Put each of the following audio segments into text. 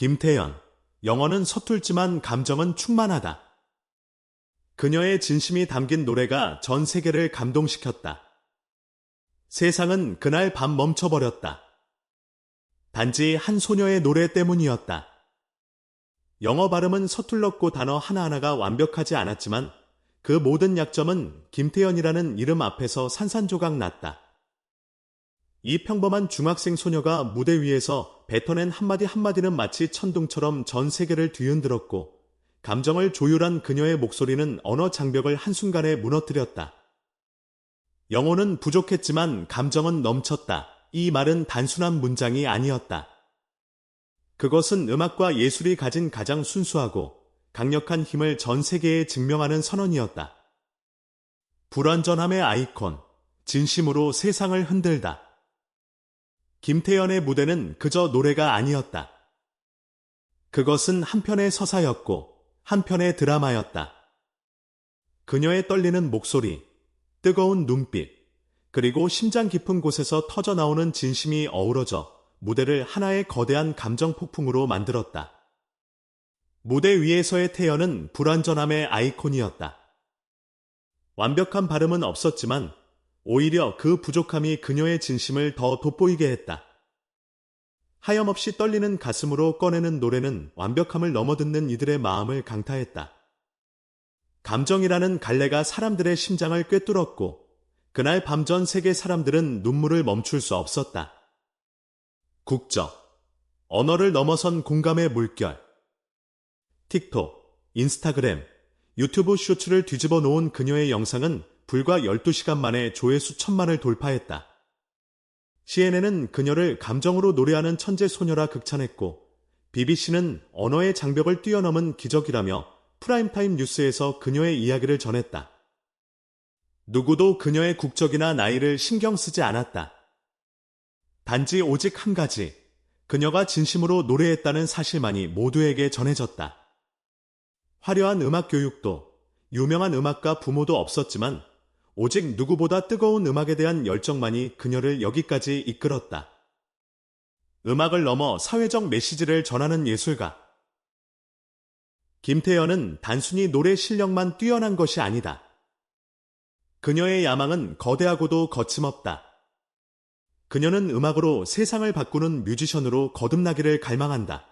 김태연, 영어는 서툴지만 감정은 충만하다. 그녀의 진심이 담긴 노래가 전 세계를 감동시켰다. 세상은 그날 밤 멈춰버렸다. 단지 한 소녀의 노래 때문이었다. 영어 발음은 서툴렀고 단어 하나하나가 완벽하지 않았지만 그 모든 약점은 김태연이라는 이름 앞에서 산산조각 났다. 이 평범한 중학생 소녀가 무대 위에서 뱉어낸 한마디 한마디는 마치 천둥처럼 전 세계를 뒤흔들었고 감정을 조율한 그녀의 목소리는 언어 장벽을 한순간에 무너뜨렸다. 영어는 부족했지만 감정은 넘쳤다. 이 말은 단순한 문장이 아니었다. 그것은 음악과 예술이 가진 가장 순수하고 강력한 힘을 전 세계에 증명하는 선언이었다. 불완전함의 아이콘, 진심으로 세상을 흔들다. 김태연의 무대는 그저 노래가 아니었다. 그것은 한편의 서사였고 한편의 드라마였다. 그녀의 떨리는 목소리, 뜨거운 눈빛, 그리고 심장 깊은 곳에서 터져 나오는 진심이 어우러져 무대를 하나의 거대한 감정 폭풍으로 만들었다. 무대 위에서의 태연은 불완전함의 아이콘이었다. 완벽한 발음은 없었지만 오히려 그 부족함이 그녀의 진심을 더 돋보이게 했다. 하염없이 떨리는 가슴으로 꺼내는 노래는 완벽함을 넘어듣는 이들의 마음을 강타했다. 감정이라는 갈래가 사람들의 심장을 꿰뚫었고 그날 밤 전 세계 사람들은 눈물을 멈출 수 없었다. 국적, 언어를 넘어선 공감의 물결. 틱톡, 인스타그램, 유튜브 쇼츠를 뒤집어 놓은 그녀의 영상은 불과 12시간 만에 조회수 천만을 돌파했다. CNN은 그녀를 감정으로 노래하는 천재 소녀라 극찬했고 BBC는 언어의 장벽을 뛰어넘은 기적이라며 프라임타임 뉴스에서 그녀의 이야기를 전했다. 누구도 그녀의 국적이나 나이를 신경 쓰지 않았다. 단지 오직 한 가지, 그녀가 진심으로 노래했다는 사실만이 모두에게 전해졌다. 화려한 음악 교육도, 유명한 음악가 부모도 없었지만 오직 누구보다 뜨거운 음악에 대한 열정만이 그녀를 여기까지 이끌었다. 음악을 넘어 사회적 메시지를 전하는 예술가. 김태연은 단순히 노래 실력만 뛰어난 것이 아니다. 그녀의 야망은 거대하고도 거침없다. 그녀는 음악으로 세상을 바꾸는 뮤지션으로 거듭나기를 갈망한다.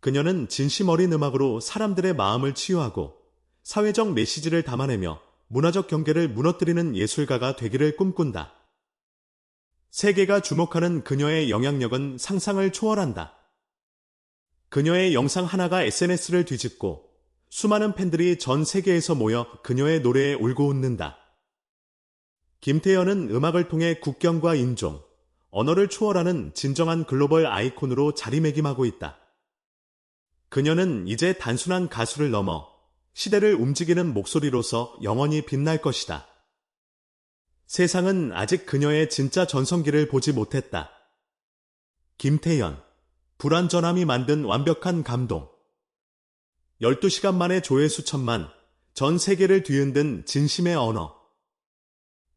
그녀는 진심 어린 음악으로 사람들의 마음을 치유하고 사회적 메시지를 담아내며 문화적 경계를 무너뜨리는 예술가가 되기를 꿈꾼다. 세계가 주목하는 그녀의 영향력은 상상을 초월한다. 그녀의 영상 하나가 SNS를 뒤집고 수많은 팬들이 전 세계에서 모여 그녀의 노래에 울고 웃는다. 김태연은 음악을 통해 국경과 인종, 언어를 초월하는 진정한 글로벌 아이콘으로 자리매김하고 있다. 그녀는 이제 단순한 가수를 넘어 시대를 움직이는 목소리로서 영원히 빛날 것이다. 세상은 아직 그녀의 진짜 전성기를 보지 못했다. 김태연, 불완전함이 만든 완벽한 감동. 12시간 만에 조회수 천만, 전 세계를 뒤흔든 진심의 언어.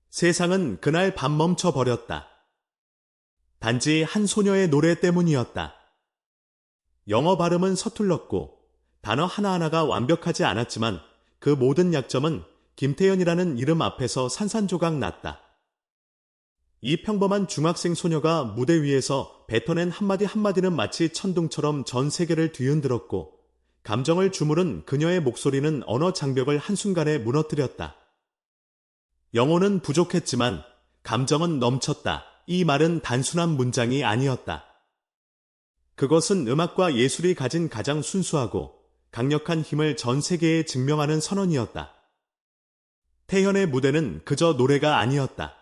세상은 그날 밤 멈춰 버렸다. 단지 한 소녀의 노래 때문이었다. 영어 발음은 서툴렀고 단어 하나하나가 완벽하지 않았지만 그 모든 약점은 김태연이라는 이름 앞에서 산산조각 났다. 이 평범한 중학생 소녀가 무대 위에서 뱉어낸 한마디 한마디는 마치 천둥처럼 전 세계를 뒤흔들었고 감정을 주무른 그녀의 목소리는 언어 장벽을 한순간에 무너뜨렸다. 영어는 부족했지만 감정은 넘쳤다. 이 말은 단순한 문장이 아니었다. 그것은 음악과 예술이 가진 가장 순수하고 강력한 힘을 전 세계에 증명하는 선언이었다. 태현의 무대는 그저 노래가 아니었다.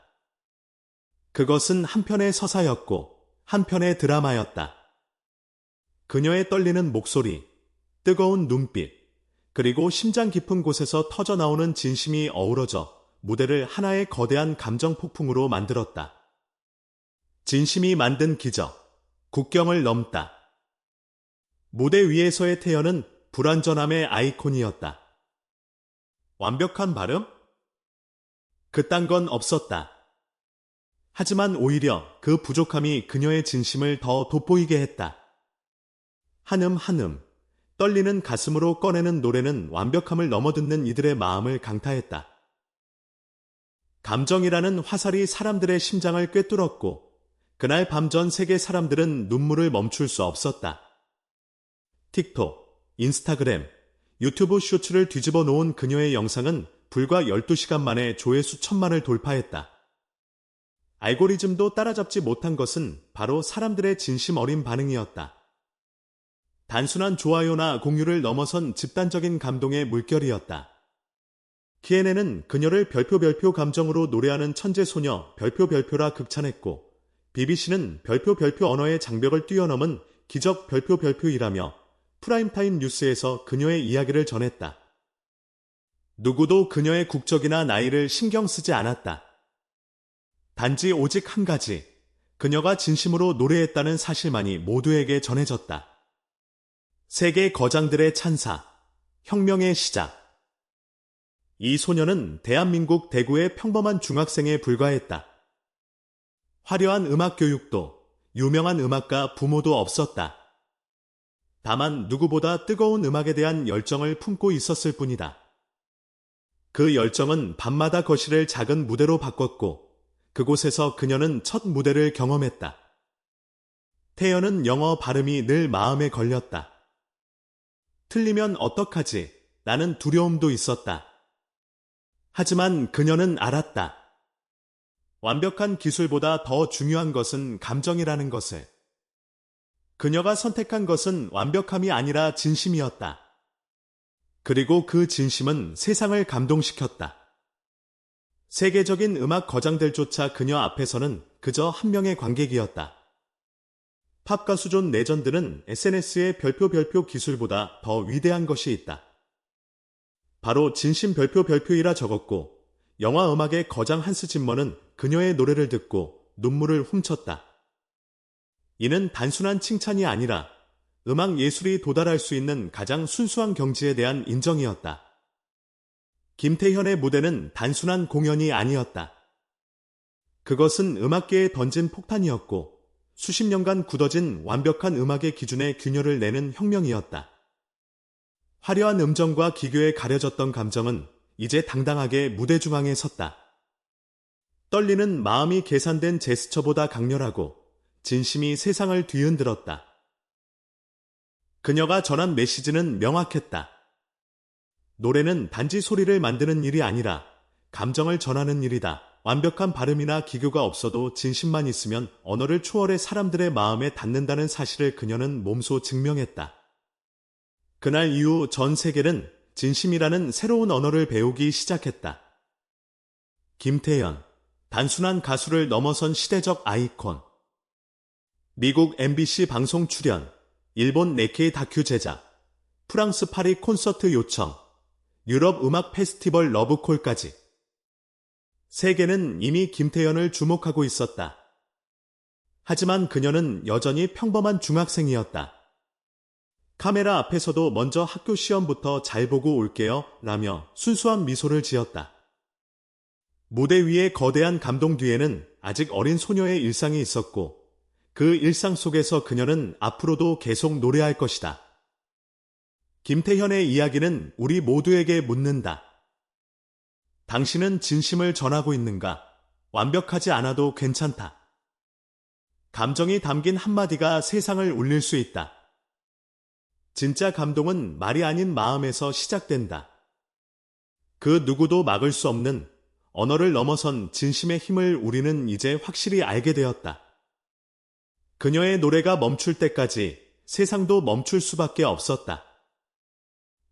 그것은 한편의 서사였고 한편의 드라마였다. 그녀의 떨리는 목소리, 뜨거운 눈빛, 그리고 심장 깊은 곳에서 터져 나오는 진심이 어우러져 무대를 하나의 거대한 감정 폭풍으로 만들었다. 진심이 만든 기적, 국경을 넘다. 무대 위에서의 태연은 불완전함의 아이콘이었다. 완벽한 발음? 그딴 건 없었다. 하지만 오히려 그 부족함이 그녀의 진심을 더 돋보이게 했다. 한음 한음 떨리는 가슴으로 꺼내는 노래는 완벽함을 넘어듣는 이들의 마음을 강타했다. 감정이라는 화살이 사람들의 심장을 꿰뚫었고 그날 밤 전 세계 사람들은 눈물을 멈출 수 없었다. 틱톡, 인스타그램, 유튜브 쇼츠를 뒤집어 놓은 그녀의 영상은 불과 12시간 만에 조회수 천만을 돌파했다. 알고리즘도 따라잡지 못한 것은 바로 사람들의 진심 어린 반응이었다. 단순한 좋아요나 공유를 넘어선 집단적인 감동의 물결이었다. 키엔에는 그녀를 별표 별표 감정으로 노래하는 천재 소녀 별표 별표라 극찬했고 BBC는 별표 별표 언어의 장벽을 뛰어넘은 기적 별표 별표이라며 프라임타임 뉴스에서 그녀의 이야기를 전했다. 누구도 그녀의 국적이나 나이를 신경 쓰지 않았다. 단지 오직 한 가지, 그녀가 진심으로 노래했다는 사실만이 모두에게 전해졌다. 세계 거장들의 찬사, 혁명의 시작. 이 소녀는 대한민국 대구의 평범한 중학생에 불과했다. 화려한 음악 교육도, 유명한 음악가 부모도 없었다. 다만 누구보다 뜨거운 음악에 대한 열정을 품고 있었을 뿐이다. 그 열정은 밤마다 거실을 작은 무대로 바꿨고 그곳에서 그녀는 첫 무대를 경험했다. 태연은 영어 발음이 늘 마음에 걸렸다. 틀리면 어떡하지? 나는 두려움도 있었다. 하지만 그녀는 알았다. 완벽한 기술보다 더 중요한 것은 감정이라는 것을. 그녀가 선택한 것은 완벽함이 아니라 진심이었다. 그리고 그 진심은 세상을 감동시켰다. 세계적인 음악 거장들조차 그녀 앞에서는 그저 한 명의 관객이었다. 팝 가수 존 레전드는 SNS의 별표 별표 기술보다 더 위대한 것이 있다. 바로 진심 별표 별표이라 적었고 영화 음악의 거장 한스 짐머는 그녀의 노래를 듣고 눈물을 훔쳤다. 이는 단순한 칭찬이 아니라 음악 예술이 도달할 수 있는 가장 순수한 경지에 대한 인정이었다. 김태현의 무대는 단순한 공연이 아니었다. 그것은 음악계에 던진 폭탄이었고 수십 년간 굳어진 완벽한 음악의 기준에 균열을 내는 혁명이었다. 화려한 음정과 기교에 가려졌던 감정은 이제 당당하게 무대 중앙에 섰다. 떨리는 마음이 계산된 제스처보다 강렬하고 진심이 세상을 뒤흔들었다. 그녀가 전한 메시지는 명확했다. 노래는 단지 소리를 만드는 일이 아니라 감정을 전하는 일이다. 완벽한 발음이나 기교가 없어도 진심만 있으면 언어를 초월해 사람들의 마음에 닿는다는 사실을 그녀는 몸소 증명했다. 그날 이후 전 세계는 진심이라는 새로운 언어를 배우기 시작했다. 김태연, 단순한 가수를 넘어선 시대적 아이콘. 미국 MBC 방송 출연, 일본 네케이 다큐 제작, 프랑스 파리 콘서트 요청, 유럽 음악 페스티벌 러브콜까지. 세계는 이미 김태연을 주목하고 있었다. 하지만 그녀는 여전히 평범한 중학생이었다. 카메라 앞에서도 먼저 학교 시험부터 잘 보고 올게요 라며 순수한 미소를 지었다. 무대 위의 거대한 감동 뒤에는 아직 어린 소녀의 일상이 있었고 그 일상 속에서 그녀는 앞으로도 계속 노래할 것이다. 김태현의 이야기는 우리 모두에게 묻는다. 당신은 진심을 전하고 있는가? 완벽하지 않아도 괜찮다. 감정이 담긴 한마디가 세상을 울릴 수 있다. 진짜 감동은 말이 아닌 마음에서 시작된다. 그 누구도 막을 수 없는 언어를 넘어선 진심의 힘을 우리는 이제 확실히 알게 되었다. 그녀의 노래가 멈출 때까지 세상도 멈출 수밖에 없었다.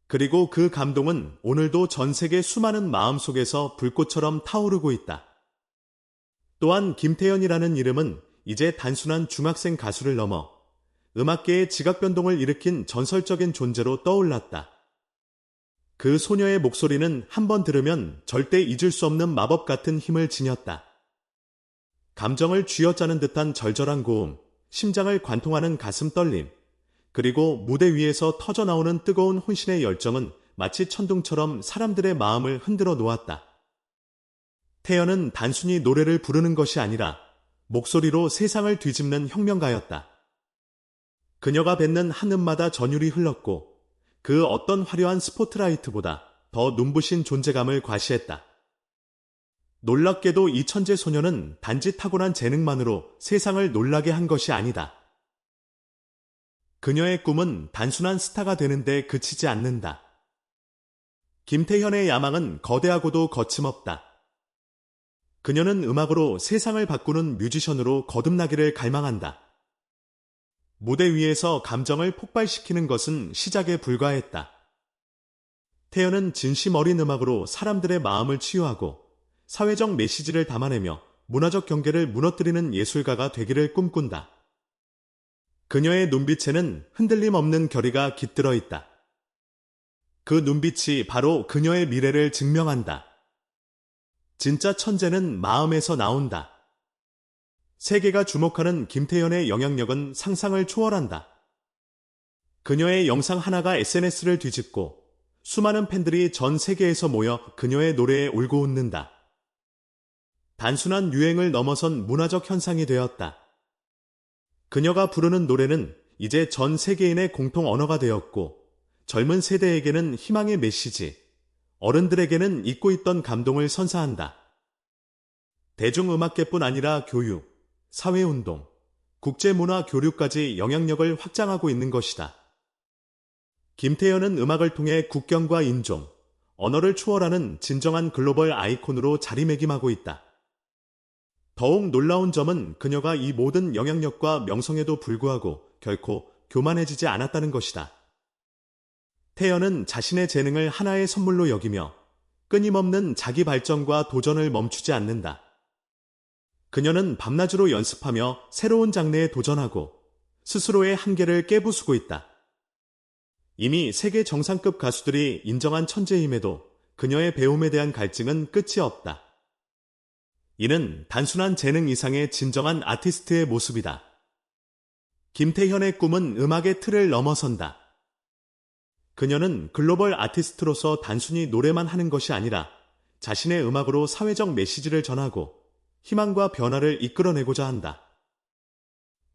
그리고 그 감동은 오늘도 전 세계 수많은 마음 속에서 불꽃처럼 타오르고 있다. 또한 김태연이라는 이름은 이제 단순한 중학생 가수를 넘어 음악계의 지각 변동을 일으킨 전설적인 존재로 떠올랐다. 그 소녀의 목소리는 한 번 들으면 절대 잊을 수 없는 마법 같은 힘을 지녔다. 감정을 쥐어짜는 듯한 절절한 고음, 심장을 관통하는 가슴 떨림, 그리고 무대 위에서 터져 나오는 뜨거운 혼신의 열정은 마치 천둥처럼 사람들의 마음을 흔들어 놓았다. 태연은 단순히 노래를 부르는 것이 아니라 목소리로 세상을 뒤집는 혁명가였다. 그녀가 뱉는 한음마다 전율이 흘렀고 그 어떤 화려한 스포트라이트보다 더 눈부신 존재감을 과시했다. 놀랍게도 이 천재 소녀는 단지 타고난 재능만으로 세상을 놀라게 한 것이 아니다. 그녀의 꿈은 단순한 스타가 되는데 그치지 않는다. 김태현의 야망은 거대하고도 거침없다. 그녀는 음악으로 세상을 바꾸는 뮤지션으로 거듭나기를 갈망한다. 무대 위에서 감정을 폭발시키는 것은 시작에 불과했다. 태연은 진심 어린 음악으로 사람들의 마음을 치유하고 사회적 메시지를 담아내며 문화적 경계를 무너뜨리는 예술가가 되기를 꿈꾼다. 그녀의 눈빛에는 흔들림 없는 결의가 깃들어 있다. 그 눈빛이 바로 그녀의 미래를 증명한다. 진짜 천재는 마음에서 나온다. 세계가 주목하는 김태현의 영향력은 상상을 초월한다. 그녀의 영상 하나가 SNS를 뒤집고 수많은 팬들이 전 세계에서 모여 그녀의 노래에 울고 웃는다. 단순한 유행을 넘어선 문화적 현상이 되었다. 그녀가 부르는 노래는 이제 전 세계인의 공통 언어가 되었고 젊은 세대에게는 희망의 메시지, 어른들에게는 잊고 있던 감동을 선사한다. 대중음악계뿐 아니라 교육, 사회운동, 국제문화 교류까지 영향력을 확장하고 있는 것이다. 김태현은 음악을 통해 국경과 인종, 언어를 초월하는 진정한 글로벌 아이콘으로 자리매김하고 있다. 더욱 놀라운 점은 그녀가 이 모든 영향력과 명성에도 불구하고 결코 교만해지지 않았다는 것이다. 태연은 자신의 재능을 하나의 선물로 여기며 끊임없는 자기 발전과 도전을 멈추지 않는다. 그녀는 밤낮으로 연습하며 새로운 장르에 도전하고 스스로의 한계를 깨부수고 있다. 이미 세계 정상급 가수들이 인정한 천재임에도 그녀의 배움에 대한 갈증은 끝이 없다. 이는 단순한 재능 이상의 진정한 아티스트의 모습이다. 김태현의 꿈은 음악의 틀을 넘어선다. 그녀는 글로벌 아티스트로서 단순히 노래만 하는 것이 아니라 자신의 음악으로 사회적 메시지를 전하고 희망과 변화를 이끌어내고자 한다.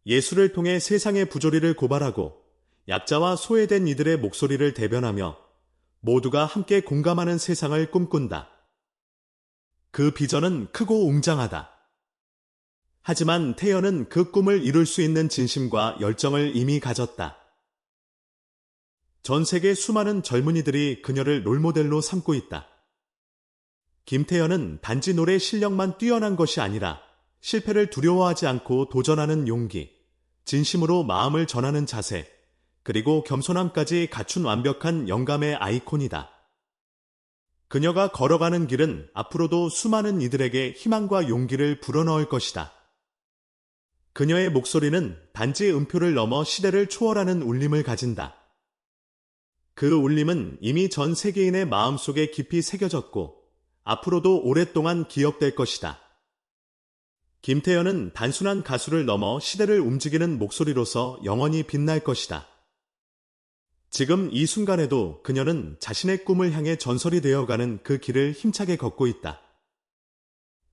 예술을 통해 세상의 부조리를 고발하고 약자와 소외된 이들의 목소리를 대변하며 모두가 함께 공감하는 세상을 꿈꾼다. 그 비전은 크고 웅장하다. 하지만 태연은 그 꿈을 이룰 수 있는 진심과 열정을 이미 가졌다. 전 세계 수많은 젊은이들이 그녀를 롤모델로 삼고 있다. 김태현은 단지 노래 실력만 뛰어난 것이 아니라 실패를 두려워하지 않고 도전하는 용기, 진심으로 마음을 전하는 자세, 그리고 겸손함까지 갖춘 완벽한 영감의 아이콘이다. 그녀가 걸어가는 길은 앞으로도 수많은 이들에게 희망과 용기를 불어넣을 것이다. 그녀의 목소리는 단지 음표를 넘어 시대를 초월하는 울림을 가진다. 그 울림은 이미 전 세계인의 마음속에 깊이 새겨졌고 앞으로도 오랫동안 기억될 것이다. 김태현은 단순한 가수를 넘어 시대를 움직이는 목소리로서 영원히 빛날 것이다. 지금 이 순간에도 그녀는 자신의 꿈을 향해 전설이 되어가는 그 길을 힘차게 걷고 있다.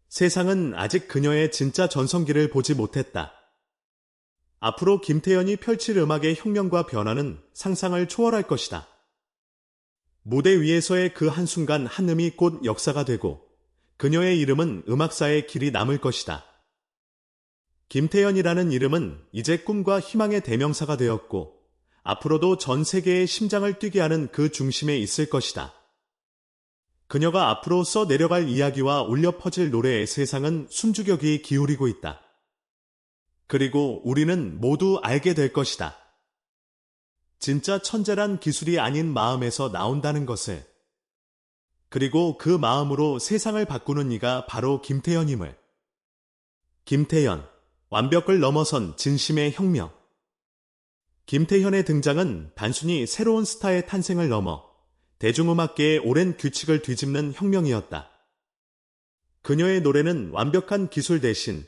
세상은 아직 그녀의 진짜 전성기를 보지 못했다. 앞으로 김태현이 펼칠 음악의 혁명과 변화는 상상을 초월할 것이다. 무대 위에서의 그 한순간 한음이 곧 역사가 되고 그녀의 이름은 음악사의 길이 남을 것이다. 김태연이라는 이름은 이제 꿈과 희망의 대명사가 되었고 앞으로도 전 세계의 심장을 뛰게 하는 그 중심에 있을 것이다. 그녀가 앞으로 써 내려갈 이야기와 울려 퍼질 노래에 세상은 귀 기울이고 있다. 그리고 우리는 모두 알게 될 것이다. 진짜 천재란 기술이 아닌 마음에서 나온다는 것을. 그리고 그 마음으로 세상을 바꾸는 이가 바로 김태현임을. 김태현, 완벽을 넘어선 진심의 혁명. 김태현의 등장은 단순히 새로운 스타의 탄생을 넘어 대중음악계의 오랜 규칙을 뒤집는 혁명이었다. 그녀의 노래는 완벽한 기술 대신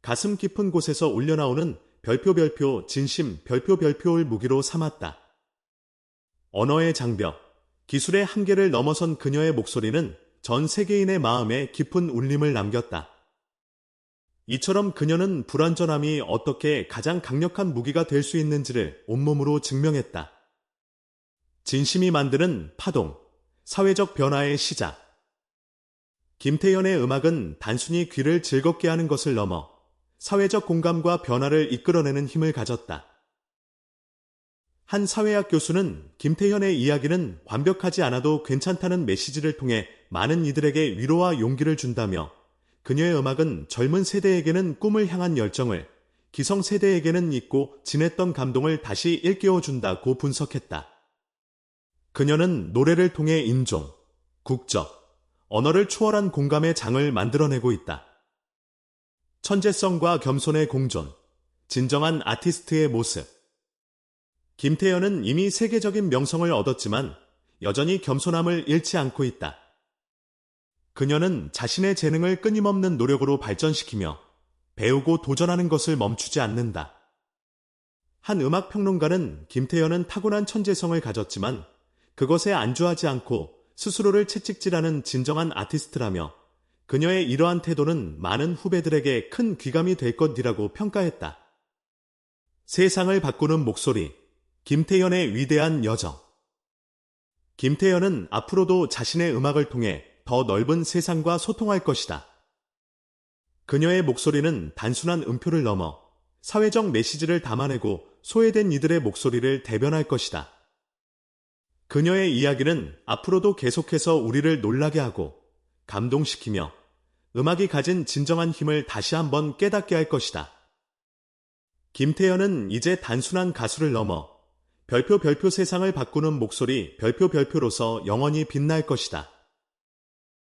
가슴 깊은 곳에서 울려나오는 별표 별표 진심 별표 별표를 무기로 삼았다. 언어의 장벽, 기술의 한계를 넘어선 그녀의 목소리는 전 세계인의 마음에 깊은 울림을 남겼다. 이처럼 그녀는 불완전함이 어떻게 가장 강력한 무기가 될 수 있는지를 온몸으로 증명했다. 진심이 만드는 파동, 사회적 변화의 시작. 김태현의 음악은 단순히 귀를 즐겁게 하는 것을 넘어 사회적 공감과 변화를 이끌어내는 힘을 가졌다. 한 사회학 교수는 김태현의 이야기는 완벽하지 않아도 괜찮다는 메시지를 통해 많은 이들에게 위로와 용기를 준다며 그녀의 음악은 젊은 세대에게는 꿈을 향한 열정을, 기성 세대에게는 잊고 지냈던 감동을 다시 일깨워준다고 분석했다. 그녀는 노래를 통해 인종, 국적, 언어를 초월한 공감의 장을 만들어내고 있다. 천재성과 겸손의 공존, 진정한 아티스트의 모습. 김태현은 이미 세계적인 명성을 얻었지만 여전히 겸손함을 잃지 않고 있다. 그녀는 자신의 재능을 끊임없는 노력으로 발전시키며 배우고 도전하는 것을 멈추지 않는다. 한 음악 평론가는 김태현은 타고난 천재성을 가졌지만 그것에 안주하지 않고 스스로를 채찍질하는 진정한 아티스트라며 그녀의 이러한 태도는 많은 후배들에게 큰 귀감이 될 것이라고 평가했다. 세상을 바꾸는 목소리, 김태현의 위대한 여정. 김태현은 앞으로도 자신의 음악을 통해 더 넓은 세상과 소통할 것이다. 그녀의 목소리는 단순한 음표를 넘어 사회적 메시지를 담아내고 소외된 이들의 목소리를 대변할 것이다. 그녀의 이야기는 앞으로도 계속해서 우리를 놀라게 하고 감동시키며 음악이 가진 진정한 힘을 다시 한번 깨닫게 할 것이다. 김태현은 이제 단순한 가수를 넘어 별표 별표 세상을 바꾸는 목소리 별표 별표로서 영원히 빛날 것이다.